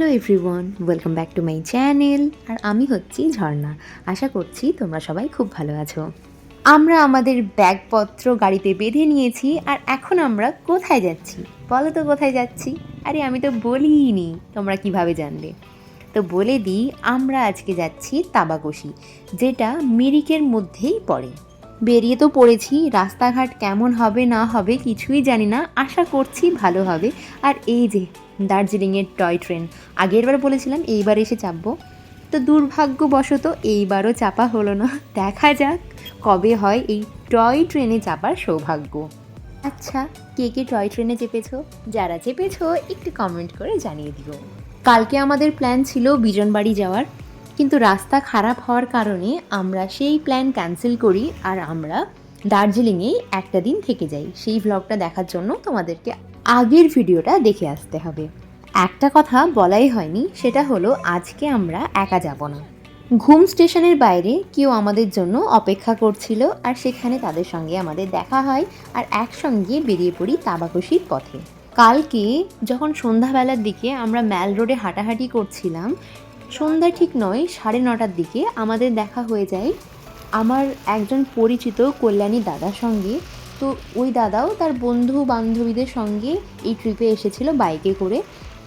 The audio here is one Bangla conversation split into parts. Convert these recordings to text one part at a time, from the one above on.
Hello everyone welcome back to my channel আর আমি হচ্ছি ঝর্ণা। আশা করছি তোমরা সবাই খুব ভালো আছো। আমরা আমাদের ব্যাগপত্র গাড়িতে বেঁধে নিয়েছি, আর এখন আমরা কোথায় যাচ্ছি? বলো তো কোথায় যাচ্ছি? আরে, আমি তো বলিনি। তোমরা কীভাবে জানলে? তো বলে দিই, আমরা আজকে যাচ্ছি তাবাকশি, যেটা মিরিকের মধ্যেই পড়ে। বেরিয়ে তো পড়েছি, রাস্তাঘাট কেমন হবে না হবে কিছুই জানি না। আশা করছি ভালো হবে। আর এই যে দার্জিলিংয়ের টয় ট্রেন। আগেরবার বলেছিলাম, এইবার এসে চাপবো। তো দুর্ভাগ্যবশত এইবারও চাপা হলো না। দেখা যাক কবে হয় এই টয় ট্রেনে চাপার সৌভাগ্য। আচ্ছা কে কে টয় ট্রেনে চেপেছো? যারা চেপেছো, একটু কমেন্ট করে জানিয়ে দিও। কালকে আমাদের প্ল্যান ছিল বিজনবাড়ি যাওয়ার। কিন্তু রাস্তা খারাপ হওয়ার কারণে আমরা সেই প্ল্যান ক্যান্সেল করি আর আমরা দার্জিলিংয়েই একটা দিন থেকে যাই। সেই ভ্লগটা দেখার জন্য তোমাদেরকে আগের ভিডিওটা দেখে আসতে হবে। একটা কথা বলাই হয়নি, সেটা হলো আজকে আমরা একা যাব না। ঘুম স্টেশনের বাইরে কেউ আমাদের জন্য অপেক্ষা করছিল আর সেখানে তাদের সঙ্গে আমাদের দেখা হয় আর একসঙ্গে বেরিয়ে পড়ি তাবাকশির পথে। কালকে যখন সন্ধ্যাবেলার দিকে আমরা ম্যাল রোডে হাঁটাহাঁটি করছিলাম, সন্ধ্যা ঠিক নয়, সাড়ে নটার দিকে আমাদের দেখা হয়ে যায় আমার একজন পরিচিত কল্যাণী দাদার সঙ্গে। তো ওই দাদাও তার বন্ধু বান্ধবীদের সঙ্গে এই ট্রিপে এসেছিল বাইকে করে।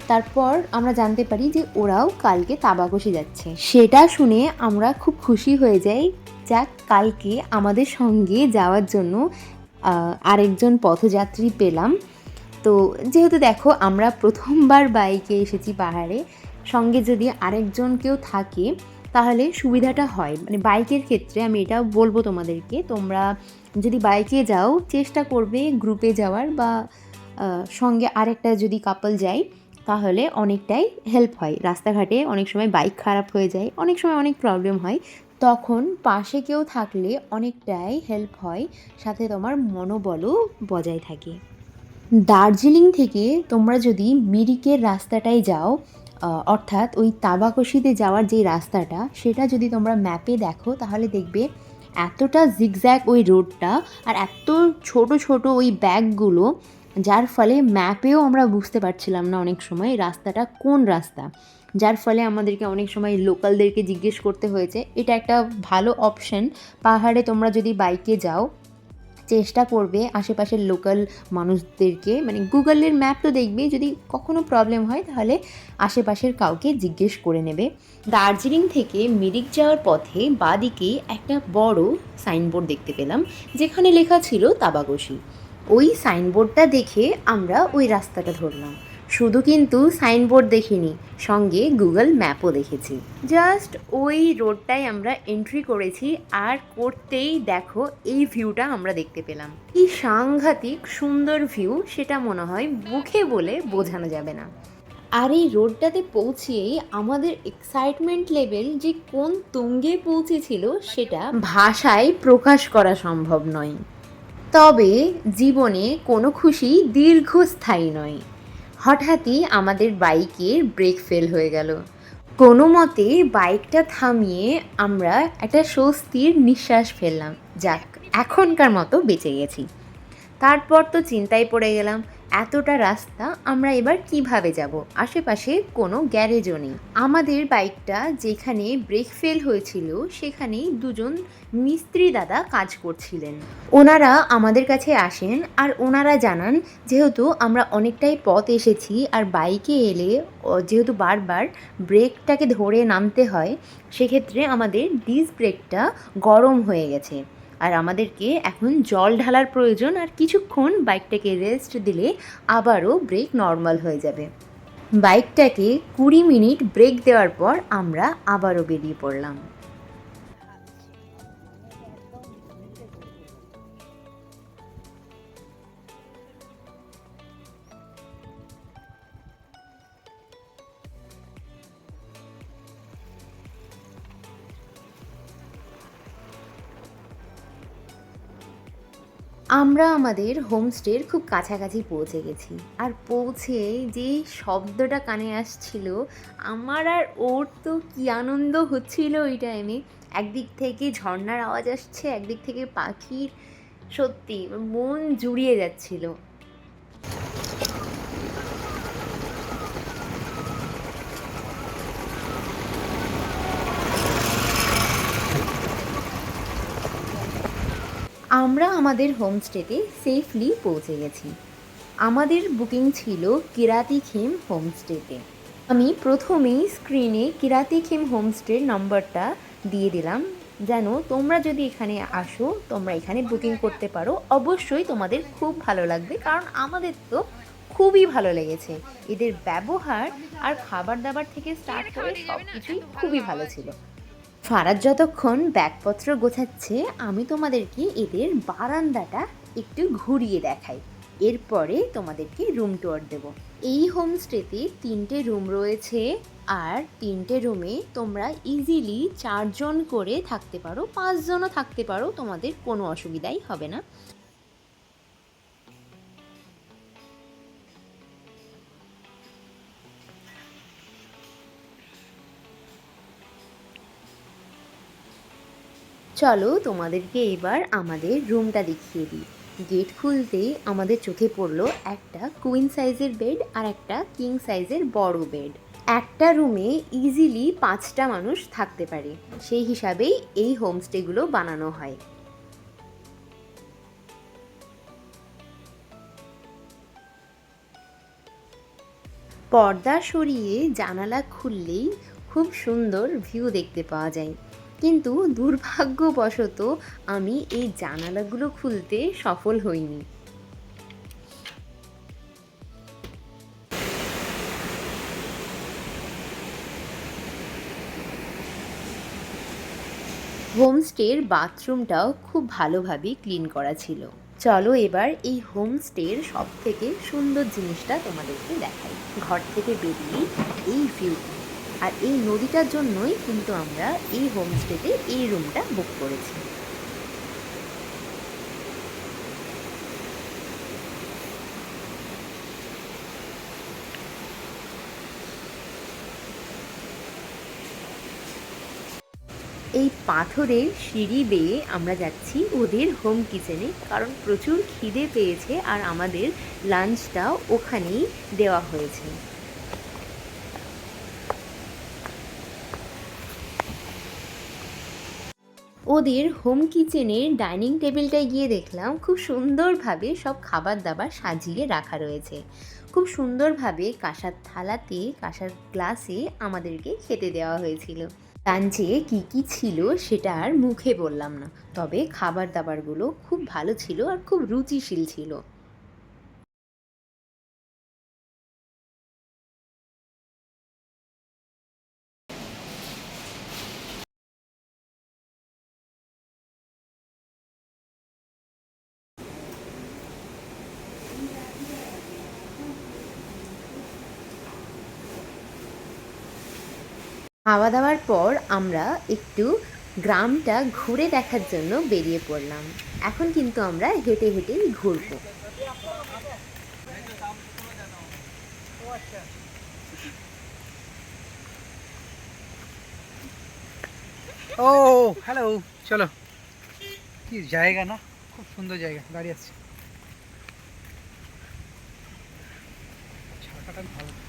তারপর আমরা জানতে পারি যে ওরাও কালকে তাবাকশি যাচ্ছে। সেটা শুনে আমরা খুব খুশি হয়ে যাই, যাক কালকে আমাদের সঙ্গে যাওয়ার জন্য আরেকজন পথযাত্রী পেলাম। তো যেহেতু দেখো আমরা প্রথমবার বাইকে এসেছি পাহাড়ে, সঙ্গে যদি আরেকজন কেউ থাকে, তাহলে সুবিধাটা হয়। মানে বাইকের ক্ষেত্রে আমি এটা বলব তোমাদেরকে, তোমরা যদি বাইকে যাও, চেষ্টা করবে গ্রুপে যাওয়ার বা সঙ্গে আরেকটা যদি কাপল যায়, তাহলে অনেকটাই হেল্প হয়। রাস্তাঘাটে অনেক সময় বাইক খারাপ হয়ে যায়, অনেক সময় অনেক প্রবলেম হয়। তখন পাশে কেউ থাকলে অনেকটাই হেল্প হয়, সাথে তোমার মনোবলও বজায় থাকে। দার্জিলিং থেকে তোমরা যদি মিরিকের রাস্তাটায় যাও অর্থাৎ ওই তাবাকশিতে যাওয়ার যে রাস্তাটা, সেটা যদি তোমরা ম্যাপে দেখো, তাহলে দেখবে এতটা জিগজ্যাগ ওই রোডটা আর এত ছোট ছোট ওই ব্যাগগুলো, যার ফলে ম্যাপেও আমরা বুঝতে পারছিলাম না অনেক সময় রাস্তাটা কোন রাস্তা। যার ফলে আমাদেরকে অনেক সময় লোকালদেরকে জিজ্ঞেস করতে হয়েছে। এটা একটা ভালো অপশন পাহাড়ে তোমরা যদি বাইকে যাও চেষ্টা করবে আশেপাশের লোকাল মানুষদেরকে। মানে গুগলের ম্যাপ তো দেখবে, যদি কখনো প্রবলেম হয় তাহলে আশেপাশের কাউকে জিজ্ঞেস করে নেবে। দার্জিলিং থেকে মিরিক যাওয়ার পথে বাদিকে একটা বড় সাইনবোর্ড দেখতে পেলাম, যেখানে লেখা ছিল তাবাগসি ওই সাইনবোর্ডটা দেখে আমরা ওই রাস্তাটা ধরলাম। শুধু কিন্তু সাইনবোর্ড দেখিনি, সঙ্গে গুগল ম্যাপও দেখেছি। জাস্ট ওই রোডটাই আমরা এন্ট্রি করেছি, আর করতেই দেখো এই ভিউটা আমরা দেখতে পেলাম। কি সাংঘাতিক সুন্দর ভিউ সেটা মনে হয় মুখে বলে বোঝানো যাবে না। আর এই রোডটাতে পৌঁছেই আমাদের এক্সাইটমেন্ট লেভেল যে কোন তুঙ্গে পৌঁছেছিল, সেটা ভাষায় প্রকাশ করা সম্ভব নয়। তবে জীবনে কোনো খুশি দীর্ঘস্থায়ী নয়। হঠাৎই আমাদের বাইকের ব্রেক ফেল হয়ে গেল। কোনো মতে বাইকটা থামিয়ে আমরা একটা স্বস্তির নিঃশ্বাস ফেললাম। যাক, এখনকার মতো বেঁচে গেছি। তারপর তো চিন্তায় পড়ে গেলাম এতটা রাস্তা আমরা এবার কীভাবে যাব? আশেপাশে কোনো গ্যারেজও নেই। আমাদের বাইকটা যেখানে ব্রেক ফেল হয়েছিল, সেখানেই দুজন মিস্ত্রি দাদা কাজ করছিলেন। ওনারা আমাদের কাছে আসেন আর ওনারা জানান, যেহেতু আমরা অনেকটাই পথ এসেছি আর বাইকে এলে যেহেতু বারবার ব্রেকটাকে ধরে নামতে হয়, সেক্ষেত্রে আমাদের ডিস ব্রেকটা গরম হয়ে গেছে। আর আমাদেরকে এখন জল ঢালার প্রয়োজন আর কিছুক্ষণ বাইকটাকে রেস্ট দিলে আবারও ব্রেক নর্মাল হয়ে যাবে। বাইকটাকে কুড়ি মিনিট ব্রেক দেওয়ার পর আমরা আবারও বেরিয়ে পড়লাম। আমরা আমাদের হোমস্টের খুব কাছাকাছি পৌঁছে গেছি। আর পৌঁছে যে শব্দটা কানে আসছিল, আমার আর ওর তো কী আনন্দ হচ্ছিল ওই টাইমে একদিক থেকে ঝর্নার আওয়াজ আসছে, একদিক থেকে পাখির সত্যি মন জুড়িয়ে যাচ্ছিল। আমরা আমাদের হোমস্টেতে সেফলি পৌঁছে গেছি। আমাদের বুকিং ছিল কিরাতিখিম হোমস্টেতে। আমি প্রথমেই স্ক্রিনে কিরাতিখিম হোমস্টের নম্বরটা দিয়ে দিলাম, যেন তোমরা যদি এখানে আসো, তোমরা এখানে বুকিং করতে পারো। অবশ্যই তোমাদের খুব ভালো লাগবে, কারণ আমাদের তো খুবই ভালো লেগেছে। এদের ব্যবহার আর খাবার দাবার থেকে স্টার্ট করে সব কিছুই খুবই ভালো ছিল। ফারাজ যতক্ষণ ব্যাগপত্র গোছাচ্ছে, আমি তোমাদেরকে এদের বারান্দাটা একটু ঘুরিয়ে দেখাই। এরপরে তোমাদেরকে রুম টুয়ার দেব। এই হোমস্টেতে তিনটে রুম রয়েছে আর তিনটে রুমে তোমরা ইজিলি চারজন করে থাকতে পারো, পাঁচজনও থাকতে পারো, তোমাদের কোনো অসুবিধাই হবে না। চলো তোমাদেরকে এবার আমাদের রুমটা দেখিয়ে দিই। গেট খুলতেই আমাদের চোখে পড়ল একটা কুইন সাইজের বেড আর একটা কিং সাইজের বড় বেড একটা রুমে ইজিলি পাঁচটা মানুষ থাকতে পারে। সেই হিসাবেই এই হোমস্টেগুলো বানানো হয়। পর্দা সরিয়ে জানালা খুললেই খুব সুন্দর ভিউ দেখতে পাওয়া যায়। কিন্তু দুর্ভাগ্যবশত আমি এই জানালাগুলো খুলতে সফল হইনি। হোমস্টের বাথরুমটাও খুব ভালোভাবে ক্লিন করা ছিল। চলো এবার এই হোমস্টের সব থেকে সুন্দর জিনিসটা তোমাদেরকে দেখাই। ঘর থেকে বেরিয়ে এই ভিউ আর এই নদীটার জন্যই কিন্তু আমরা এই হোমস্টেতে এই রুমটা বুক করেছি। এই পাথরের সিঁড়ি বেয়ে আমরা যাচ্ছি ওদের হোম কিচেনে কারণ প্রচুর খিদে পেয়েছে আর আমাদের লাঞ্চটাও ওখানেই দেওয়া হয়েছে। ওদের হোম কিচেনের ডাইনিং টেবিলটায় গিয়ে দেখলাম খুব সুন্দরভাবে সব খাবার দাবার সাজিয়ে রাখা রয়েছে। খুব সুন্দরভাবে কাঁসার থালাতে, কাঁসার গ্লাসে আমাদেরকে খেতে দেওয়া হয়েছিল। লাঞ্চে কি কি ছিল সেটা আর মুখে বললাম না, তবে খাবার দাবারগুলো খুব ভালো ছিল আর খুব রুচিশীল ছিল। খাওয়া দাওয়ার পর আমরা একটু গ্রামটা ঘুরে দেখার জন্য বেরিয়ে পড়লাম। এখন কিন্তু আমরা হেঁটে হেঁটেই ঘুরবো। ও হ্যালো চলো। কি জায়গা না? খুব সুন্দর জায়গা, গাড়ি আসছে। ছাতাটা ভালো।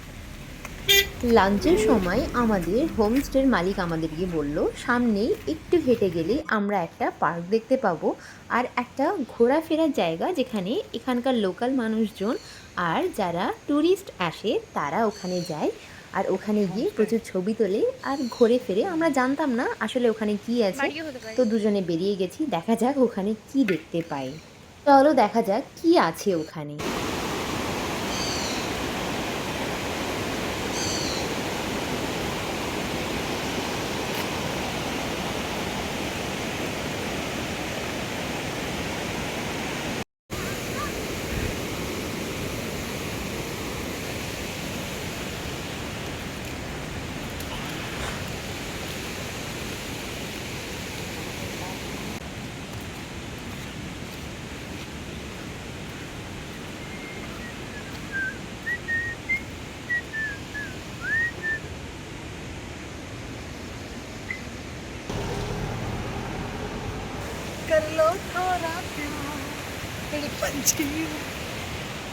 লাঞ্চের সময় আমাদের হোমস্টের মালিক আমাদেরকে বলল সামনেই একটু হেঁটে গেলে আমরা একটা পার্ক দেখতে পাবো আর একটা ঘোরাফেরার জায়গা যেখানে এখানকার লোকাল মানুষজন আর যারা ট্যুরিস্ট আসে তারা ওখানে যায় আর ওখানে গিয়ে প্রচুর ছবি তোলে আর ঘুরে ফিরে। আমরা জানতাম না আসলে ওখানে কি আছে। তো দুজনে বেরিয়ে গেছি। দেখা যাক ওখানে কি দেখতে পাই। চলো দেখা যাক কি আছে ওখানে। कर लो थोड़ा प्यार मेरे पंछी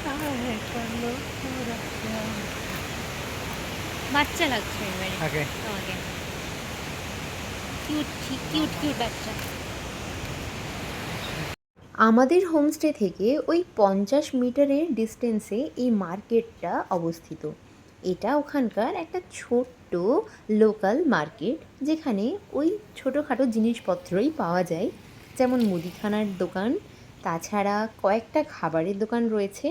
हाय, कर लो थोड़ा प्यार বাচ্চা লাগছে এবারে ওকে তোমাকে কিউট কিউট কিউট বাচ্চা আমাদের হোমস্টে থেকে ওই পঞ্চাশ মিটারের ডিস্টেন্সে এই মার্কেটটা অবস্থিত এটা ওখানকার একটা ছোট্ট লোকাল মার্কেট যেখানে ওই ছোটোখাটো জিনিসপত্রই পাওয়া যায় যেমন মুদিখানার দোকান, তাছাড়া কয়েকটা খাবারের দোকান রয়েছে।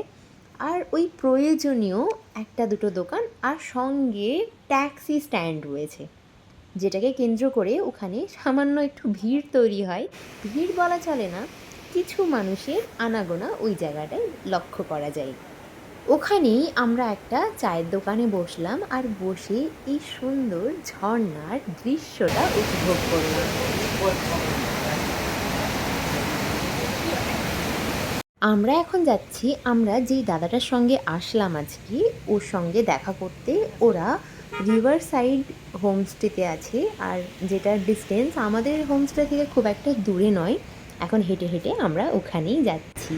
আর ওই প্রয়োজনীয় একটা দুটো দোকান আর সঙ্গে ট্যাক্সি স্ট্যান্ড রয়েছে, যেটাকে কেন্দ্র করে ওখানে সামান্য একটু ভিড় তৈরি হয়। ভিড় বলা চলে না, কিছু মানুষের আনাগোনা ওই জায়গাটায় লক্ষ্য করা যায়। ওখানেই আমরা একটা চায়ের দোকানে বসলাম আর বসে এই সুন্দর ঝর্ণার দৃশ্যটা উপভোগ করলাম। আমরা এখন যাচ্ছি, আমরা যেই দাদাটার সঙ্গে আসলাম আজকে, ওর সঙ্গে দেখা করতে, ওরা রিভার সাইড হোমস্টেতে আছে আর যেটার ডিস্টেন্স আমাদের হোমস্টে থেকে খুব একটা দূরে নয়, এখন হেঁটে হেঁটে আমরা ওখানেই যাচ্ছি।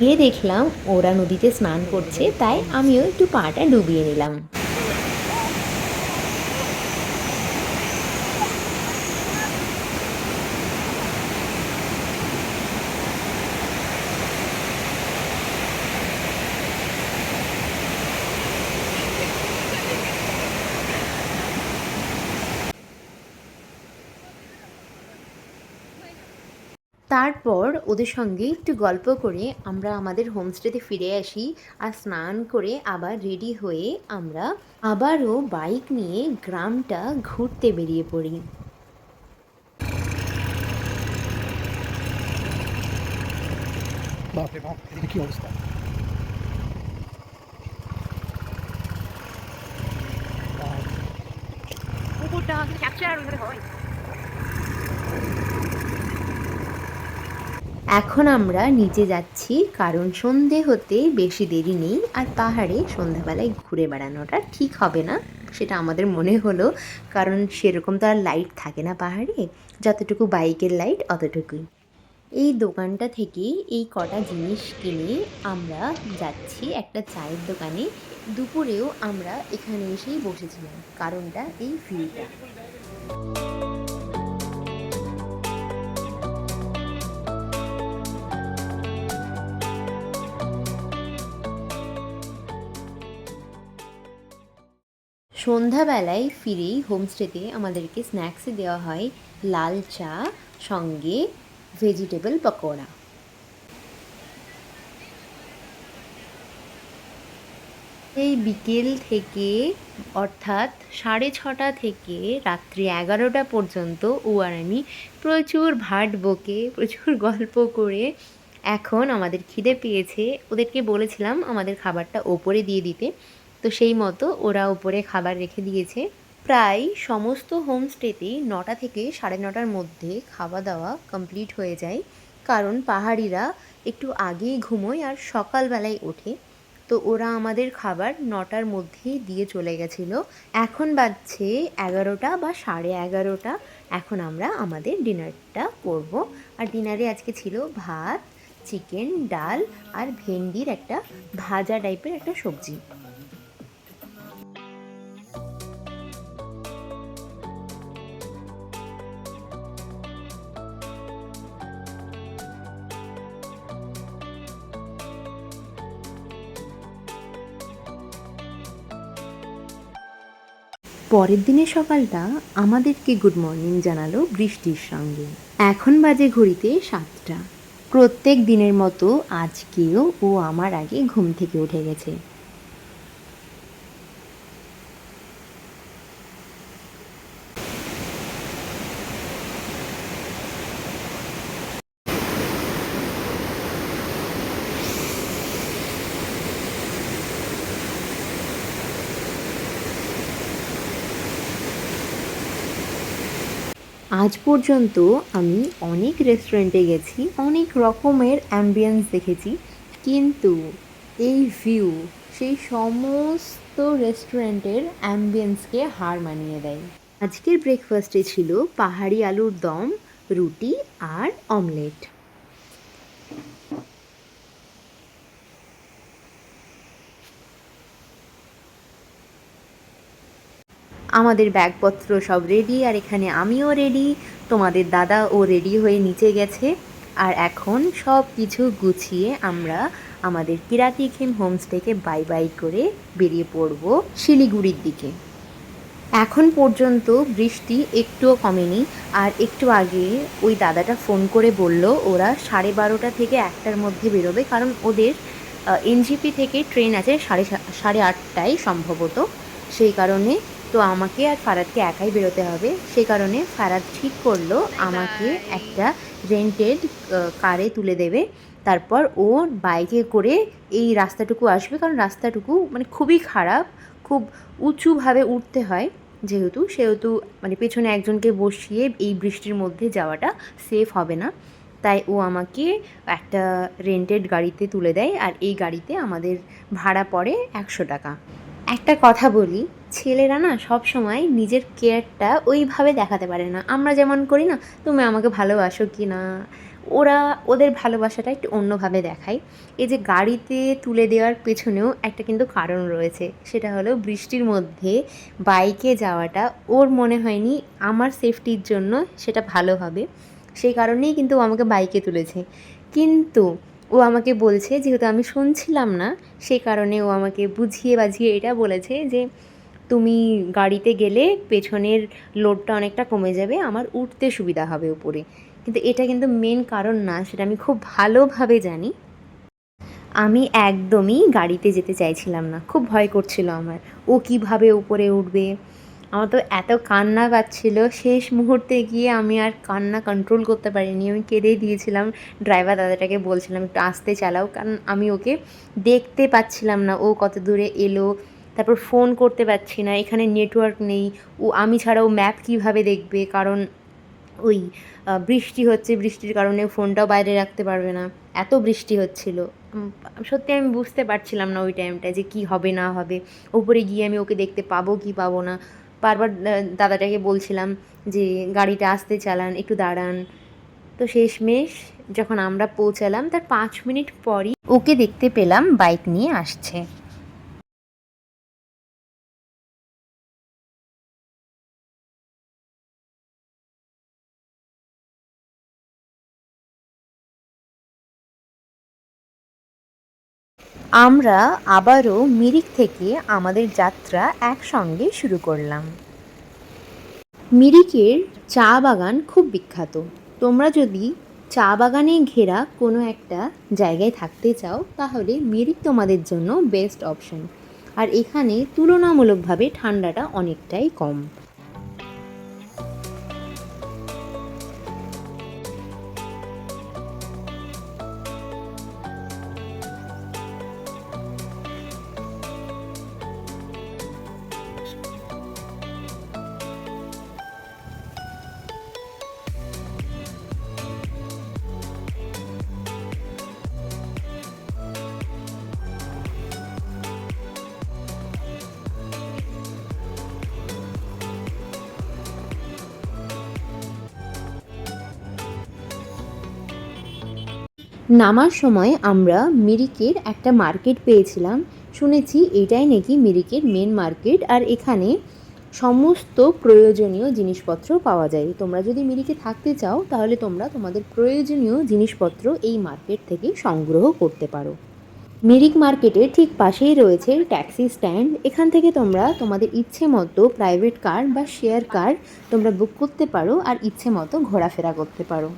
গিয়ে দেখলাম ওরা নদীতে স্নান করছে, তাই আমিও একটু পাটা ডুবিয়ে নিলাম। তারপর ওদের সঙ্গে একটু গল্প করে আমরা আমাদের হোমস্টেতে ফিরে আসি আর স্নান করে আবার রেডি হয়ে আমরা আবারও বাইক নিয়ে গ্রামটা ঘুরতে বেরিয়ে পড়ি। বাপরে বাপ কি অবস্থা? বাপ, ক্যাপচার হয়। এখন আমরা নিচে যাচ্ছি, কারণ সন্ধে হতে বেশি দেরি নেই আর পাহাড়ে সন্ধ্যাবেলায় ঘুরে বেড়ানোটা ঠিক হবে না, সেটা আমাদের মনে হলো, কারণ সেরকম তো আর লাইট থাকে না পাহাড়ে, যতটুকু বাইকের লাইট অতটুকুই। এই দোকানটা থেকে এই কটা জিনিস কিনে আমরা যাচ্ছি একটা চায়ের দোকানে, দুপুরেও আমরা এখানে এসেই বসেছিলাম, কারণটা এই ভিউটা সন্ধ্যাবেলায় ফিরেই হোমস্টেতে আমাদেরকে স্ন্যাক্সে দেওয়া হয়, লাল চা, সঙ্গে ভেজিটেবল পকোড়া। এই বিকেল থেকে, অর্থাৎ সাড়ে ছটা থেকে রাত্রি এগারোটা পর্যন্ত ও আর আমি প্রচুর ভাট বকে, প্রচুর গল্প করে এখন আমাদের খিদে পেয়েছে। ওদেরকে বলেছিলাম আমাদের খাবারটা ওপরে দিয়ে দিতে। তো সেই মতো ওরা ওপরে খাবার রেখে দিয়েছে। প্রায় সমস্ত হোমস্টেতেই নটা থেকে সাড়ে নটার মধ্যে খাওয়া দাওয়া কমপ্লিট হয়ে যায়। কারণ পাহাড়িরা একটু আগেই ঘুমোয় আর সকালবেলায় ওঠে। তো ওরা আমাদের খাবার নটার মধ্যেই দিয়ে চলে গেছিল। এখন বাজছে এগারোটা বা সাড়ে এগারোটা। এখন আমরা আমাদের ডিনারটা করব। আর ডিনারে আজকে ছিল ভাত, চিকেন, ডাল আর ভেন্ডির একটা ভাজা টাইপের একটা সবজি। পরের দিনের সকালটা আমাদেরকে গুড মর্নিং জানালো বৃষ্টির সঙ্গে। এখন বাজে ঘড়িতে সাতটা। প্রত্যেক দিনের মতো আজকেও ও আমার আগে ঘুম থেকে উঠে গেছে। আজ পর্যন্ত আমি অনেক রেস্টুরেন্টে গেছি, অনেক রকমের অ্যাম্বিয়েন্স দেখেছি, কিন্তু এই ভিউ সেই সমস্ত রেস্টুরেন্টের অ্যাম্বিয়েন্সকে হার মানিয়ে দেয়। আজকের ব্রেকফাস্টে ছিল পাহাড়ি আলুর দম, রুটি আর অমলেট আমাদের ব্যাগপত্র সব রেডি আর এখানে আমিও রেডি তোমাদের দাদা ও রেডি হয়ে নিচে গেছে। আর এখন সব কিছু গুছিয়ে আমরা আমাদের কিরাতি খেম হোমস্টেকে বাই বাই করে বেরিয়ে পড়ব শিলিগুড়ির দিকে। এখন পর্যন্ত বৃষ্টি একটুও কমেনি, আর একটু আগে ওই দাদাটা ফোন করে বলল, ওরা সাড়ে বারোটা থেকে একটার মধ্যে বেরোবে, কারণ ওদের এনজিপি থেকে ট্রেন আছে সাড়ে সাড়ে আটটায় সম্ভবত। সেই কারণে তো আমাকে আর ফারাদকে একাই বেরোতে হবে। সে কারণে ফারাদ ঠিক করল আমাকে একটা রেন্টেড কারে তুলে দেবে। তারপর ও বাইকে করে এই রাস্তাটুকু আসবে কারণ রাস্তাটুকু মানে খুবই খারাপ, খুব উঁচুভাবে উঠতে হয় যেহেতু। সেহেতু মানে পেছনে একজনকে বসিয়ে এই বৃষ্টির মধ্যে যাওয়াটা সেফ হবে না। তাই ও আমাকে একটা রেন্টেড গাড়িতে তুলে দেয় আর এই গাড়িতে আমাদের ভাড়া পড়ে একশো টাকা। একটা কথা বলি ছেলেরা না সব সময় নিজের কেয়ারটা ওইভাবে দেখাতে পারে না। আমরা যেমন করি না, তুমি আমাকে ভালোবাসো কি না? ওরা ওদের ভালোবাসাটা একটু অন্যভাবে দেখায়। এই যে গাড়িতে তুলে দেওয়ার পেছনেও একটা কিন্তু কারণ রয়েছে। সেটা হলো বৃষ্টির মধ্যে বাইকে যাওয়াটা ওর মনে হয়নি আমার সেফটির জন্য সেটা ভালো হবে। সেই কারণেই কিন্তু আমাকে বাইকে তুলেছে। কিন্তু ও আমাকে বলছে, যেহেতু আমি শুনছিলাম না, সেই কারণে ও আমাকে বুঝিয়ে বাঝিয়ে এটা বলেছে যে তুমি গাড়িতে গেলে পেছনের লোডটা অনেকটা কমে যাবে, আমার উঠতে সুবিধা হবে উপরে। কিন্তু এটা কিন্তু মেন কারণ না, সেটা আমি খুব ভালোভাবে জানি। আমি একদমই গাড়িতে যেতে চাইছিলাম না, খুব ভয় করছিল আমার, ও কীভাবে উপরে উঠবে? আমার তো এত কান্না পাচ্ছিল, শেষ মুহূর্তে গিয়ে আমি আর কান্না কন্ট্রোল করতে পারিনি, আমি কেঁদেই দিয়েছিলাম ড্রাইভার দাদাটাকে বলছিলাম, একটু আস্তে চালাও। কারণ আমি ওকে দেখতে পাচ্ছিলাম না, ও কত দূরে এলো তারপর ফোন করতে পারছি না, এখানে নেটওয়ার্ক নেই। ও, আমি ছাড়াও ম্যাপ কীভাবে দেখবে? কারণ ওই বৃষ্টি হচ্ছে, বৃষ্টির কারণে ফোনটাও বাইরে রাখতে পারবে না। এত বৃষ্টি হচ্ছিল। সত্যি আমি বুঝতে পারছিলাম না ওই টাইমটা যে কি হবে, না হবে। উপরে গিয়ে আমি ওকে দেখতে পাবো কি পাবো না। বারবার দাদাটাকে বলছিলাম যে, গাড়িটা আসতে চালান, একটু দাঁড়ান। তো শেষমেশ যখন আমরা পৌঁছালাম, তার পাঁচ মিনিট পরই ওকে দেখতে পেলাম বাইক নিয়ে আসছে। আমরা আবারও মিরিক থেকে আমাদের যাত্রা একসঙ্গে শুরু করলাম। মিরিকের চা বাগান খুব বিখ্যাত। তোমরা যদি চা বাগানে ঘেরা কোনো একটা জায়গায় থাকতে চাও, তাহলে মিরিক তোমাদের জন্য বেস্ট অপশন আর এখানে তুলনামূলকভাবে ঠান্ডাটা অনেকটাই কম। নামার সময় আমরা মিরিকের একটা মার্কেট পেয়েছিলাম। শুনেছি এটাই নাকি মিরিকের মেন মার্কেট আর এখানে সমস্ত প্রয়োজনীয় জিনিসপত্র পাওয়া যায়। তোমরা যদি মিরিকে থাকতে চাও, তাহলে তোমরা তোমাদের প্রয়োজনীয় জিনিসপত্র এই মার্কেট থেকে সংগ্রহ করতে পারো। মিরিক মার্কেটের ঠিক পাশেই রয়েছে ট্যাক্সি স্ট্যান্ড। এখান থেকে তোমরা তোমাদের ইচ্ছে মতো প্রাইভেট কার বা শেয়ার কার তোমরা বুক করতে পারো, আর ইচ্ছে মতো ঘোরাফেরা করতে পারো।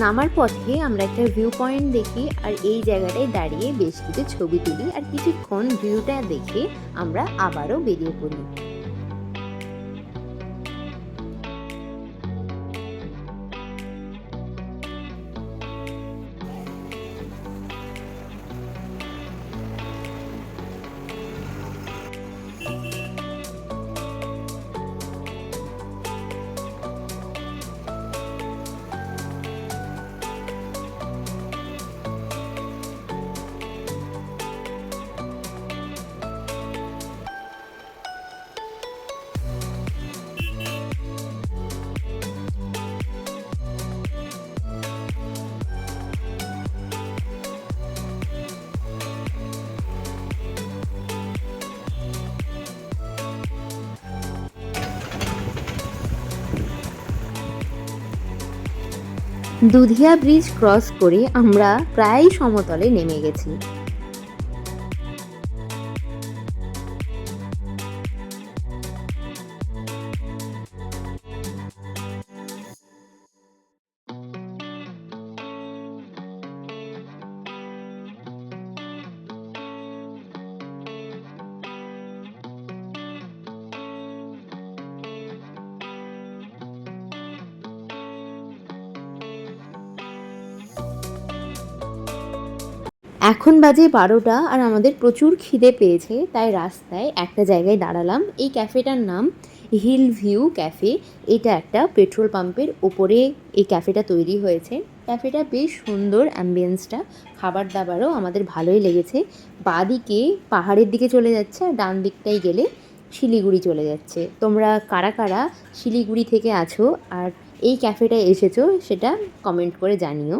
নামার পথে আমরা একটা ভিউ পয়েন্ট দেখি আর এই জায়গাটায় দাঁড়িয়ে বেশ কিছু ছবি তুলি আর কিছুক্ষণ ভিউটা দেখে আমরা আবারও বেরিয়ে পড়ি। দুধিয়া ব্রিজ ক্রস করে আমরা প্রায় সমতলে নেমে গেছি। এখন বাজে বারোটা আর আমাদের প্রচুর খিদে পেয়েছে, তাই রাস্তায় একটা জায়গায় দাঁড়ালাম। এই ক্যাফেটার নাম হিল ভিউ ক্যাফে। এটা একটা পেট্রোল পাম্পের ওপরে এই ক্যাফেটা তৈরি হয়েছে। ক্যাফেটা বেশ সুন্দর অ্যাম্বিয়েন্সটা খাবার দাবারও আমাদের ভালোই লেগেছে। বাঁদিকে পাহাড়ের দিকে চলে যাচ্ছে আর ডান দিকটাই গেলে শিলিগুড়ি চলে যাচ্ছে। তোমরা কারা কারা শিলিগুড়ি থেকে আছো আর এই ক্যাফেটায় এসেছ সেটা কমেন্ট করে জানিও।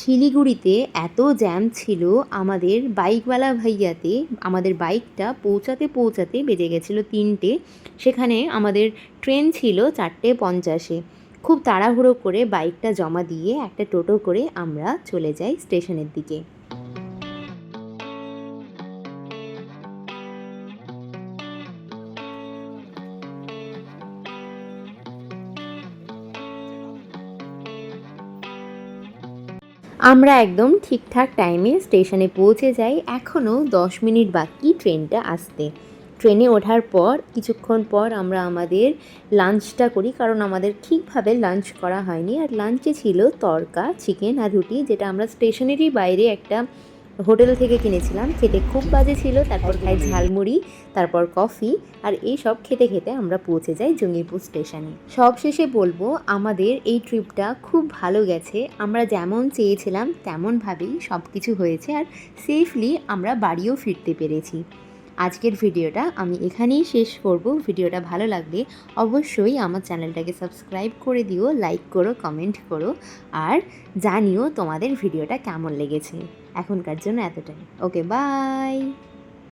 শিলিগুড়িতে এত জ্যাম ছিল, আমাদের বাইকওয়ালা ভাইয়াতে, আমাদের বাইকটা পৌঁছাতে পৌঁছাতে বেজে গেছিল তিনটে। সেখানে আমাদের ট্রেন ছিল চারটে পঞ্চাশে। খুব তাড়াহুড়ো করে বাইকটা জমা দিয়ে একটা টোটো করে আমরা চলে যাই স্টেশনের দিকে। আমরা একদম ঠিকঠাক টাইমে স্টেশনে পৌঁছে যাই। এখনও দশ মিনিট বাকি ট্রেনটা আসতে। ট্রেনে ওঠার পর, কিছুক্ষণ পর আমরা আমাদের লাঞ্চটা করি, কারণ আমাদের ঠিকভাবে লাঞ্চ করা হয়নি। আর লাঞ্চে ছিল তরকা, চিকেন আর রুটি, যেটা আমরা স্টেশনেরই বাইরে একটা হোটেল থেকে কিনেছিলাম খেতে খুব বাজে ছিল তারপর খাই ঝালমুড়ি তারপর কফি আর এই সব খেতে খেতে আমরা পৌঁছে যাই জঙ্গিপুর স্টেশনে। সব শেষে বলব আমাদের এই ট্রিপটা খুব ভালো গেছে। আমরা যেমন চেয়েছিলাম তেমনভাবেই সব কিছু হয়েছে আর সেফলি আমরা বাড়িও ফিরতে পেরেছি। আজকের ভিডিওটা আমি এখানেই শেষ করব। ভিডিওটা ভালো লাগলে অবশ্যই আমার চ্যানেলটাকে সাবস্ক্রাইব করে দিও লাইক করো কমেন্ট করো আর জানিও তোমাদের ভিডিওটা কেমন লেগেছে। এখনকার জন্য এতটাই। Okay bye